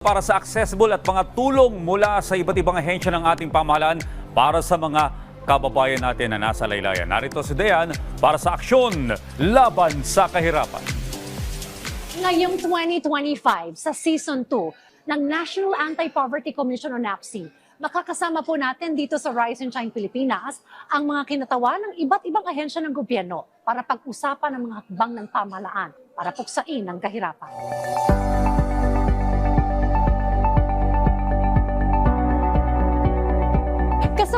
para sa accessible at mga tulong mula sa iba't ibang ahensya ng ating pamahalaan para sa mga kababayan natin na nasa laylayan. Narito si Dayan para sa aksyon laban sa kahirapan. Ngayong 2025, sa Season 2 ng National Anti-Poverty Commission o NAPSI, makakasama po natin dito sa Rise and Shine Pilipinas ang mga kinatawa ng iba't ibang ahensya ng gobyerno para pag-usapan ng mga hakbang ng pamahalaan para puksain ang kahirapan.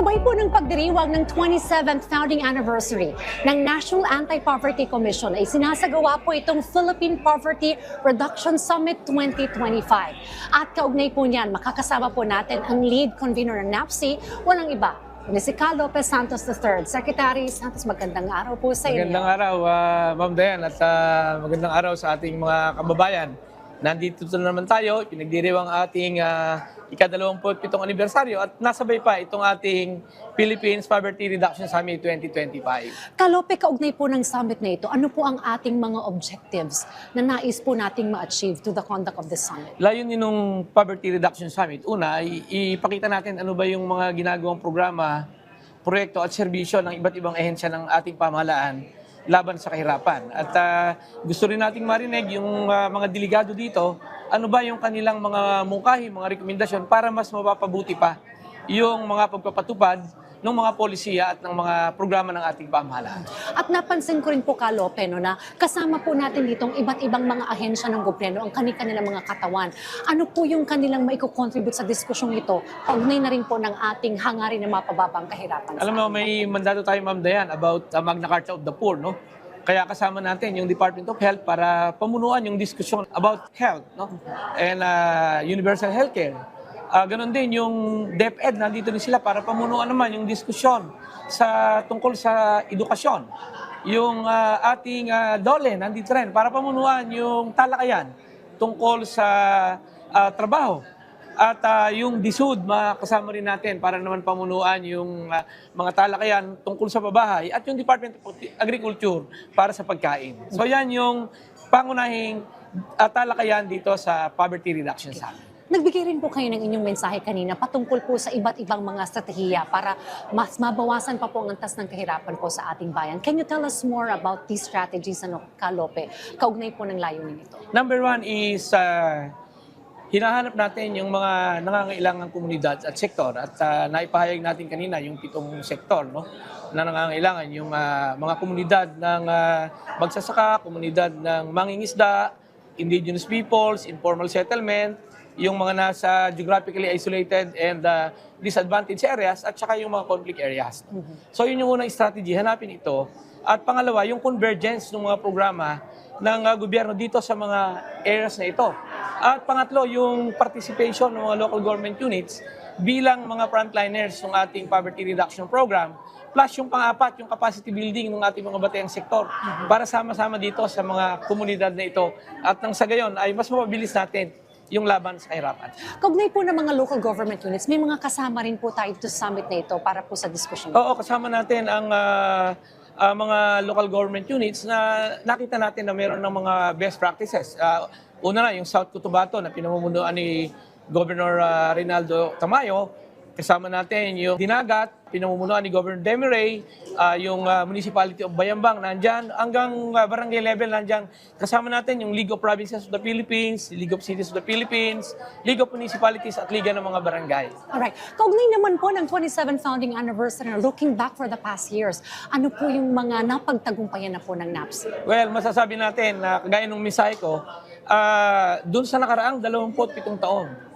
Kasabay po ng pagdiriwang ng 27th founding anniversary ng National Anti-Poverty Commission ay sinasagawa po itong Philippine Poverty Reduction Summit 2025. At kaugnay po niyan, makakasama po natin ang lead convener ng NAPSI, walang iba, kundi si Cal Lopez Santos III. Secretary Santos, magandang araw po sa inyo. Magandang araw, ah, Ma'am Dayan, at ah, magandang araw sa ating mga kababayan. Nandito na naman tayo, pinagdiriwang ating uh, ika-27 anibersaryo at nasabay pa itong ating Philippines Poverty Reduction Summit 2025. Kalope, kaugnay po ng summit na ito, ano po ang ating mga objectives na nais po nating ma-achieve to the conduct of the summit? Layunin ng Poverty Reduction Summit, una, ipakita natin ano ba yung mga ginagawang programa, proyekto at serbisyo ng iba't ibang ehensya ng ating pamahalaan laban sa kahirapan. At ah, gusto rin nating marinig yung ah, mga delegado dito, ano ba yung kanilang mga mungkahi, mga rekomendasyon para mas mapapabuti pa yung mga pagpapatupad ng mga polisiya at ng mga programa ng ating pamahalaan. At napansin ko rin po, Kalope, no, na kasama po natin ditong iba't ibang mga ahensya ng gobyerno, ang kanilang mga katawan. Ano po yung kanilang maiko-contribute sa diskusyong ito? Kaugnay na rin po ng ating hangarin na mapababang kahirapan. Alam mo, may mandato tayo, Ma'am Dayan, about uh, Magna Carta of the Poor, no? Kaya kasama natin yung Department of Health para pamunuan yung diskusyon about health, no? And uh, universal healthcare. Uh, ganon din yung DepEd, nandito din sila para pamunuan naman yung diskusyon sa tungkol sa edukasyon. Yung uh, ating uh, DOLE, nandito rin para pamunuan yung talakayan tungkol sa uh, trabaho. At ah, yung DSUD, makasama rin natin para naman pamunuan yung ah, mga talakayan tungkol sa babahay at yung Department of Agriculture para sa pagkain. So yan yung pangunahing ah, talakayan dito sa Poverty Reduction Summit. Nagbigay rin po kayo ng inyong mensahe kanina patungkol po sa iba't ibang mga strategiya para mas mabawasan pa po ang antas ng kahirapan po sa ating bayan. Can you tell us more about these strategies, ano, Kalope? Kaugnay po ng layunin ito. Number one is ah, hinahanap natin yung mga nangangailangang komunidad at sektor at ah, naipahayag natin kanina yung pitong sektor no na nangangailangan yung ah, mga komunidad ng ah, magsasaka, komunidad ng mangingisda, indigenous peoples, informal settlement, yung mga nasa geographically isolated and ah, disadvantaged areas at saka yung mga conflict areas. no? So yun yung unang strategy, hanapin ito. At pangalawa, yung convergence ng mga programa ng ah, gobyerno dito sa mga areas na ito. At pangatlo, yung participation ng mga local government units bilang mga frontliners ng ating poverty reduction program plus yung pang-apat, yung capacity building ng ating mga batayang sektor para sama-sama dito sa mga komunidad na ito at nang sa gayon ay mas mapabilis natin yung laban sa kahirapan. Kaugnay po ng mga local government units, may mga kasama rin po tayo to summit na ito para po sa diskusyon. Oo, kasama natin ang ah, ah, mga local government units na nakita natin na meron ng mga best practices. Ah, una na, yung South Cotabato na pinamumunuan ni Governor ah, Rinaldo Tamayo. Kasama natin yung Dinagat, pinamumunuan ni Governor Demiray, ah, yung ah, Municipality of Bayambang nandyan, hanggang ah, barangay level nandyan. Kasama natin yung League of Provinces of the Philippines, League of Cities of the Philippines, League of Municipalities at Liga ng mga Barangay. Alright. Kaugnay naman po ng 27th founding anniversary, looking back for the past years, ano po yung mga napagtagumpayan na po ng NAPSI? Well, masasabi natin na kagaya ng mensahe ko, ah doon sa nakaraang 27 taon,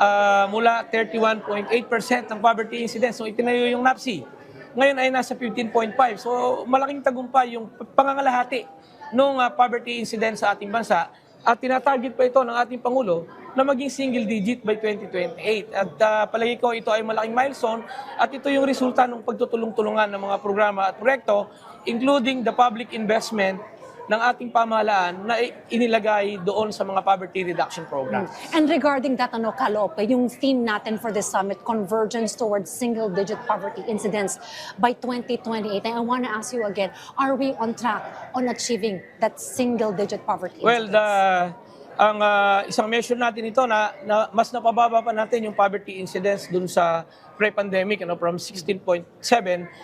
ah, mula 31.8% ng poverty incidence, so itinayo yung NAPSI. Ngayon ay nasa 15.5. So malaking tagumpay yung pangangalahati ng poverty incidence sa ating bansa at tinatarget pa ito ng ating Pangulo na maging single digit by 2028. At ah, palagi ko ito ay malaking milestone at ito yung resulta ng pagtutulong-tulungan ng mga programa at proyekto including the public investment ng ating pamahalaan na inilagay doon sa mga poverty reduction program. And regarding that, ano, Kalope, yung theme natin for this summit, convergence towards single-digit poverty incidence by 2028. And I want to ask you again, are we on track on achieving that single-digit poverty Well, the ang ah, isang measure natin ito na, na mas napababa pa natin yung poverty incidence dun sa pre-pandemic ano, from 16.7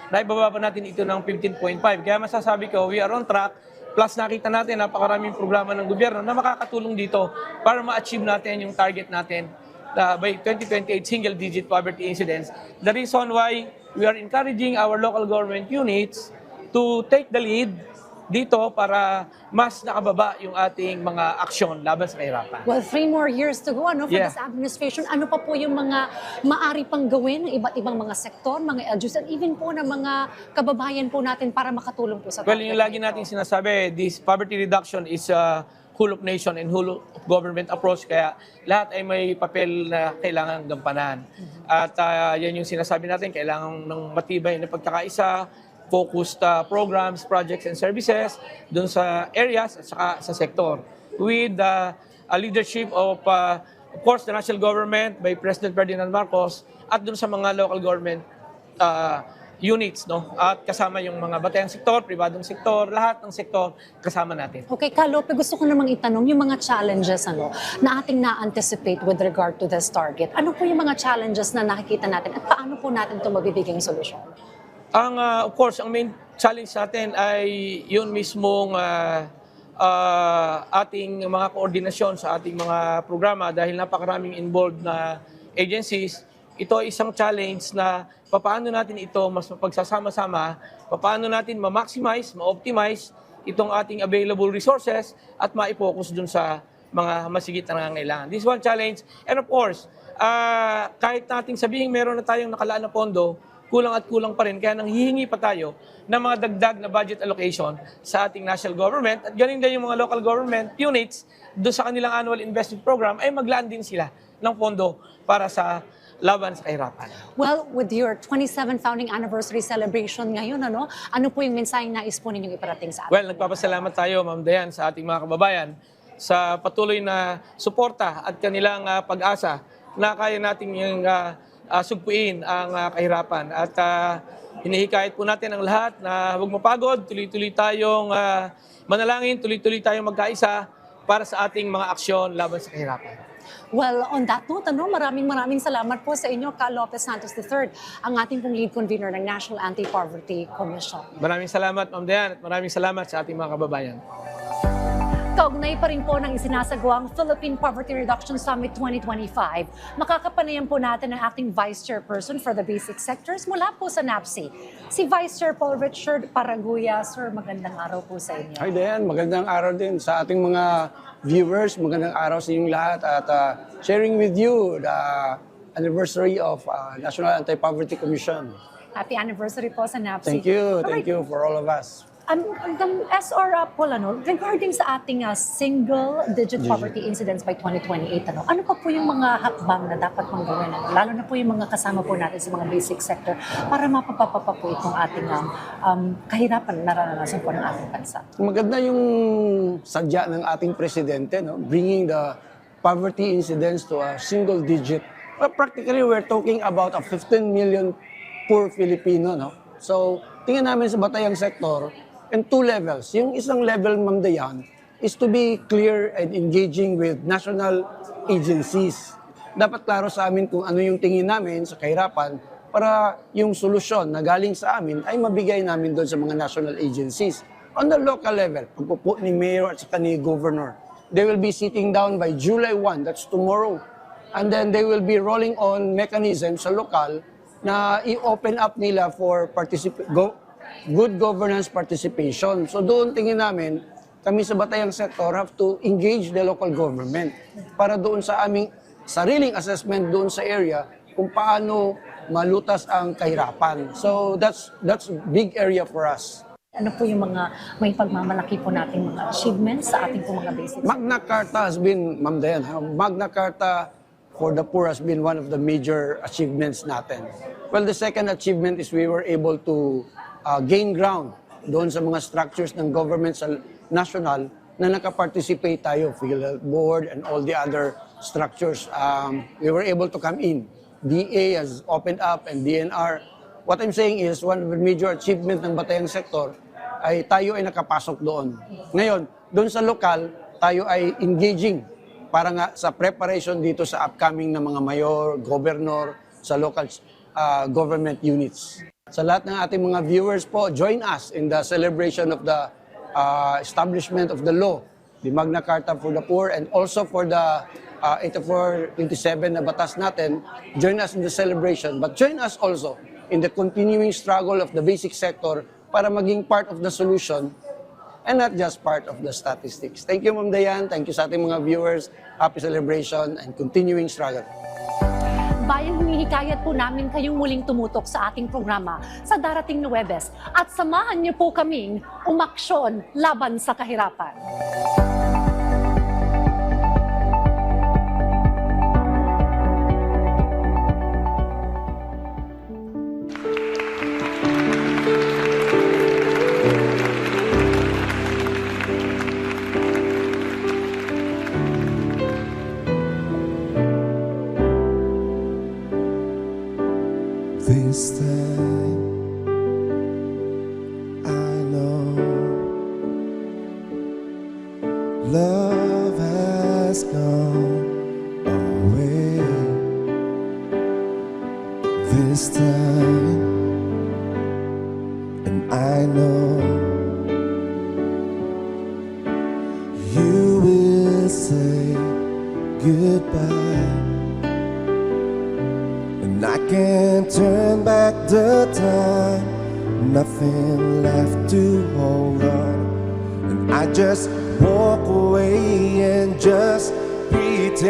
na ibaba pa natin ito ng 15.5. Kaya masasabi ko, we are on track. Plus nakita natin napakaraming programa ng gobyerno na makakatulong dito para ma-achieve natin yung target natin uh, by 2028 single-digit poverty incidence. The reason why we are encouraging our local government units to take the lead dito para mas nakababa yung ating mga aksyon laban sa kahirapan. Well, three more years to go ano, for Yeah. this administration. Ano pa po yung mga maari pang gawin ng iba't ibang mga sektor, mga LGUs, and even po ng mga kababayan po natin para makatulong po sa Well, yung lagi natin sinasabi, this poverty reduction is a whole of nation and whole of government approach. Kaya lahat ay may papel na kailangan gampanan. At ah, yan yung sinasabi natin, kailangan ng matibay na pagkakaisa, focused ah, programs, projects, and services doon sa areas at saka sa sektor. With the leadership of, ah, of course, the national government by President Ferdinand Marcos at doon sa mga local government ah, units, no? At kasama yung mga batayang sektor, pribadong sektor, lahat ng sektor kasama natin. Okay, Kalope, gusto ko namang itanong yung mga challenges ano, na ating na-anticipate with regard to this target. Ano po yung mga challenges na nakikita natin at paano po natin ito mabibigyan solusyon? Ang ah, of course, ang main challenge natin ay yun mismong ah, ah, ating mga koordinasyon sa ating mga programa dahil napakaraming involved na agencies. Ito ay isang challenge na paano natin ito mas mapagsasama-sama, paano natin ma-maximize, ma-optimize itong ating available resources at ma-focus dun sa mga masigit na nangangailangan. This is one challenge. And of course, ah, kahit nating sabihin meron na tayong nakalaan na pondo, kulang at kulang pa rin. Kaya nang hihingi pa tayo ng mga dagdag na budget allocation sa ating national government at galing din yung mga local government units doon sa kanilang annual investment program ay maglaan din sila ng pondo para sa laban sa kahirapan. Well, with your 27th founding anniversary celebration ngayon, ano, ano po yung mensaheng nais po ninyong iparating sa atin? Well, nagpapasalamat tayo, Ma'am Dayan, sa ating mga kababayan sa patuloy na suporta at kanilang ah, pag-asa na kaya nating yung ah, ah, sugpuin ang ah, kahirapan. At ah, hinihikayat po natin ang lahat na huwag mapagod, tuloy-tuloy tayong ah, manalangin, tuloy-tuloy tayong magkaisa para sa ating mga aksyon laban sa kahirapan. Well, on that note, ano, maraming maraming salamat po sa inyo, Ka Lopez Santos III, ang ating pong lead convener ng National Anti-Poverty Commission. Maraming salamat, Ma'am Dayan, at maraming salamat sa ating mga kababayan. Kaugnay pa rin po ng isinasagawang Philippine Poverty Reduction Summit 2025. Makakapanayan po natin ang acting Vice Chairperson for the basic sectors mula po sa NAPSI, si Vice Chair Paul Richard Paraguya. Sir, magandang araw po sa inyo. Hi Dan, magandang araw din sa ating mga viewers. Magandang araw sa inyong lahat at uh, sharing with you the anniversary of uh, National Anti-Poverty Commission. Happy anniversary po sa NAPSI. Thank you, thank you for all of us. Um, the SR Paul, ano, regarding sa ating uh, single-digit poverty incidence by 2028, ano, ano pa po yung mga hakbang na dapat pang gawin? Ano? Lalo na po yung mga kasama po natin sa mga basic sector para mapapapa po itong ating um, um, kahirapan na naranasan po ng ating bansa. Maganda yung sadya ng ating presidente, no? bringing the poverty incidence to a single digit. Well, practically, we're talking about a 15 million poor Filipino. No? So, tingnan namin sa batayang sektor, in two levels. Yung isang level, Ma'am Dayan, is to be clear and engaging with national agencies. Dapat klaro sa amin kung ano yung tingin namin sa kahirapan para yung solusyon na galing sa amin ay mabigay namin doon sa mga national agencies. On the local level, pagpupo ni Mayor at saka ni Governor, they will be sitting down by July 1, that's tomorrow. And then they will be rolling on mechanisms sa lokal na i-open up nila for particip- go- good governance participation. So doon tingin namin, kami sa Batayang Sector have to engage the local government para doon sa aming sariling assessment doon sa area kung paano malutas ang kahirapan. So that's that's big area for us. Ano po yung mga may pagmamalaki po nating mga achievements sa ating po mga basic sector? Magna Carta has been, Ma'am Dayan? Magna Carta for the poor has been one of the major achievements natin. Well, the second achievement is we were able to uh, gain ground doon sa mga structures ng government sa national na nakaparticipate tayo, Health Board and all the other structures. Um, we were able to come in. DA has opened up and DNR. What I'm saying is one of the major achievement ng batayang sektor ay tayo ay nakapasok doon. Ngayon, doon sa lokal, tayo ay engaging para nga sa preparation dito sa upcoming na mga mayor, governor, sa local uh, government units. Sa lahat ng ating mga viewers po, join us in the celebration of the uh, establishment of the law, the Magna Carta for the Poor, and also for the uh, 8427 na batas natin. Join us in the celebration, but join us also in the continuing struggle of the basic sector para maging part of the solution and not just part of the statistics. Thank you, Ma'am Dayan. Thank you sa ating mga viewers. Happy celebration and continuing struggle. Bayan hinihikayat po namin kayong muling tumutok sa ating programa sa darating na Webes at samahan niyo po kaming umaksyon laban sa kahirapan. This time I know love has gone away. This time, and I know you will say goodbye. And I can't turn back the time. Nothing left to hold on. And I just walk away and just pretend.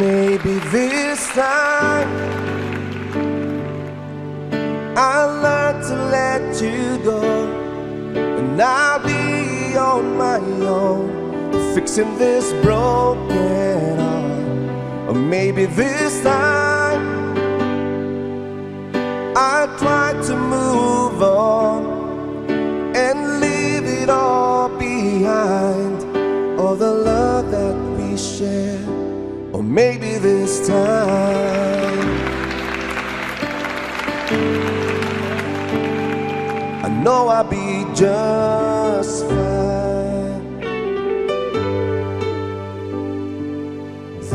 Maybe this time I'll learn to let you go. And I'll be on my own fixing this broken heart. Or maybe this time I try to move on and leave it all behind. All the love that we shared. Or maybe this time I know I'll be just fine.